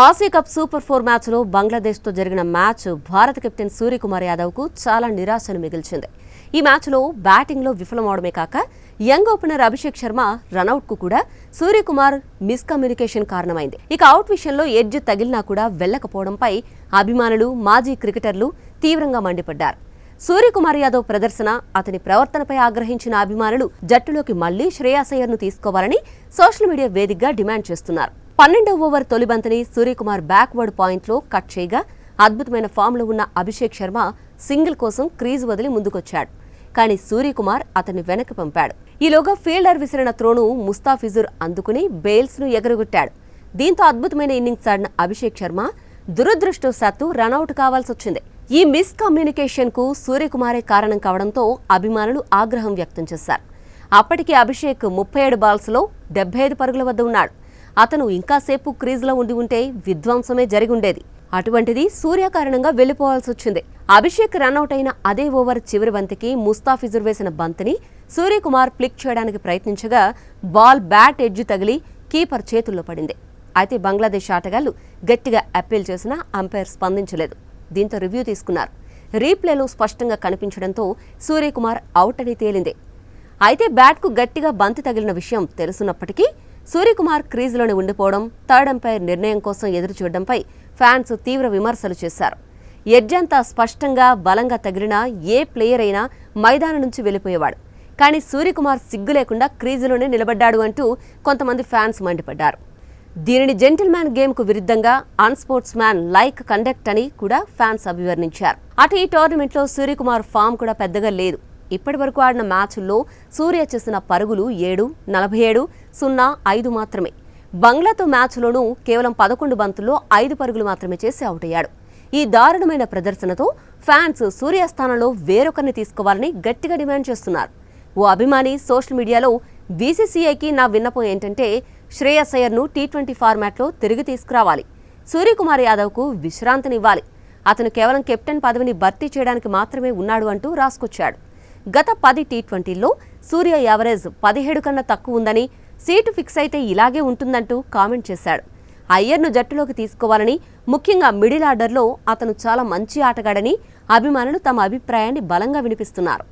Asia cup super four మ్యాచ్లో బంగ్లాదేశ్తో జరిగిన match భారత కెప్టెన్ సూర్యకుమార్ యాదవ్కు చాలా నిరాశను మిగిల్చింది. ఈ మ్యాచ్లో బ్యాటింగ్లో విఫలమవడమే కాక యంగ్ ఓపెనర్ అభిషేక్ శర్మ రనౌట్కు కూడా సూర్యకుమార్ మిస్కమ్యూనికేషన్ కారణమైంది. ఇక అవుట్ విషయంలో ఎడ్జ్ తగిలినా కూడా వెళ్ళకపోవడంపై అభిమానులు మాజీ క్రికెటర్లు తీవ్రంగా మండిపడ్డారు. సూర్యకుమార్ యాదవ్ ప్రదర్శన అతని ప్రవర్తనపై ఆగ్రహించిన అభిమానులు జట్టులోకి మళ్ళీ శ్రేయాస్ అయ్యర్ను తీసుకోవాలని సోషల్ మీడియా వేదికగా డిమాండ్ చేస్తున్నారు. పన్నెండవ ఓవర్ తొలి బంతిని సూర్యకుమార్ బ్యాక్వర్డ్ పాయింట్లో కట్ చేయగా అద్భుతమైన ఫామ్లో ఉన్న అభిషేక్ శర్మ సింగిల్ కోసం క్రీజ్ వదిలి ముందుకొచ్చాడు. కానీ సూర్యకుమార్ అతన్ని వెనక్కి పంపాడు. ఈలోగా ఫీల్డర్ విసిరిన త్రోను ముస్తాఫిజుర్ అందుకుని బెయిల్స్ను ఎగరగొట్టాడు. దీంతో అద్భుతమైన ఇన్నింగ్స్ ఆడిన అభిషేక్ శర్మ దురదృష్టవశాత్తు రనౌట్ కావాల్సొచ్చింది. ఈ మిస్ కమ్యూనికేషన్కు సూర్యకుమారే కారణం కావడంతో అభిమానులు ఆగ్రహం వ్యక్తం చేశారు. అప్పటికి అభిషేక్ ముప్పై ఏడు బాల్స్లో డెబ్బై ఐదు పరుగుల వద్ద ఉన్నాడు. అతను ఇంకాసేపు క్రీజ్లో ఉండి ఉంటే విధ్వంసమే జరిగి ఉండేది అటువంటిది సూర్య కారణంగా వెళ్ళిపోవాల్సి వచ్చింది అభిషేక్ రన్అట్ అయిన అదే ఓవర్ చివరి బంతికి ముస్తాఫిజుర్ వేసిన బంతిని సూర్యకుమార్ ఫ్లిక్ చేయడానికి ప్రయత్నించగా బాల్ బ్యాట్ ఎడ్జ్ తగిలి కీపర్ చేతుల్లో పడింది. అయితే బంగ్లాదేశ్ ఆటగాళ్ళు గట్టిగా అప్పీల్ చేసినా అంపైర్ స్పందించలేదు. దీంతో రివ్యూ తీసుకున్నారు. రీప్లేలో స్పష్టంగా కనిపించడంతో సూర్యకుమార్ అవుట్ అని తేలింది. అయితే బ్యాట్కు గట్టిగా బంతి తగిలిన విషయం తెలుసున్నప్పటికీ సూర్యకుమార్ క్రీజులోనే ఉండిపోవడం థర్డ్ అంపైర్ నిర్ణయం కోసం ఎదురుచూడడంపై ఫ్యాన్స్ తీవ్ర విమర్శలు చేశారు. ఎడ్జంతా స్పష్టంగా బలంగా తగిలినా ఏ ప్లేయర్ అయినా మైదానం నుంచి వెళ్ళిపోయేవాడు. కానీ సూర్యకుమార్ సిగ్గు లేకుండా క్రీజులోనే నిలబడ్డాడు అంటూ కొంతమంది ఫ్యాన్స్ మండిపడ్డారు. దీనిని జెంటిల్మ్యాన్ గేమ్కు విరుద్ధంగా అన్స్పోర్ట్స్ మ్యాన్ లైక్ కండక్ట్ అని కూడా ఫ్యాన్స్ అభివర్ణించారు. అటు ఈ టోర్నమెంట్లో సూర్యకుమార్ ఫామ్ కూడా పెద్దగా లేదు. ఇప్పటి వరకు ఆడిన మ్యాచ్ల్లో సూర్య చేసిన పరుగులు ఏడు నలభై ఏడు సున్నా ఐదు మాత్రమే. బంగ్లాతో మ్యాచ్లోనూ కేవలం పదకొండు బంతుల్లో ఐదు పరుగులు మాత్రమే చేసి అవుట్ అయ్యాడు. ఈ దారుణమైన ప్రదర్శనతో ఫ్యాన్స్ సూర్య స్థానంలో వేరొకరిని తీసుకోవాలని గట్టిగా డిమాండ్ చేస్తున్నారు. ఓ అభిమాని సోషల్ మీడియాలో బీసీసీఐకి నా విన్నపం ఏంటంటే శ్రేయస్ అయ్యర్ను టీ ట్వంటీ ఫార్మాట్లో తిరిగి తీసుకురావాలి. సూర్యకుమార్ యాదవ్కు విశ్రాంతినివ్వాలి. అతను కేవలం కెప్టెన్ పదవిని భర్తీ చేయడానికి మాత్రమే ఉన్నాడు అంటూ రాసుకొచ్చాడు. గత పది టీ ట్వంటీల్లో సూర్య యావరేజ్ పదిహేడు కన్నా తక్కువ ఉందని సీటు ఫిక్స్ అయితే ఇలాగే ఉంటుందంటూ కామెంట్ చేశాడు. అయ్యర్ను జట్టులోకి తీసుకోవాలని ముఖ్యంగా మిడిల్ ఆర్డర్లో అతను చాలా మంచి ఆటగాడని అభిమానులు తమ అభిప్రాయాన్ని బలంగా వినిపిస్తున్నారు.